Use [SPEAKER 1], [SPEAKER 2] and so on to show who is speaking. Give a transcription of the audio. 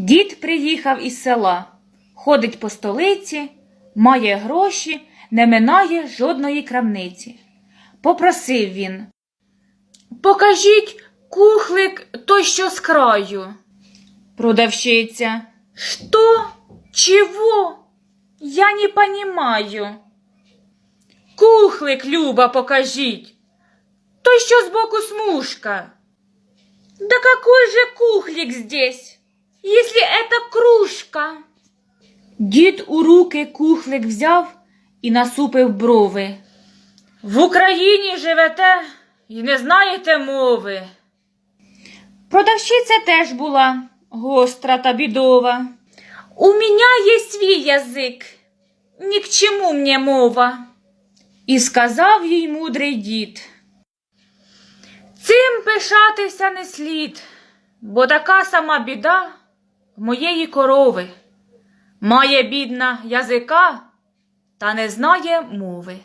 [SPEAKER 1] Дід приїхав із села, ходить по столиці, має гроші, не минає жодної крамниці. Попросив він. Покажіть кухлик той, що з краю. Продавщиця. Что? Чего? Я не понимаю. Кухлик, Люба, покажіть. Той, що збоку смужка. Да какой же кухлик здесь, если это кружка? Дід у руки кухлик взяв і насупив брови. В Україні живете і не знаєте мови. Продавщиця теж була гостра та бідова. У мене є свій язик, ні к чому мені мова. І сказав їй мудрий дід. Цим пишатися не слід, бо така сама біда моєї корови. Має бідна язика та не знає мови.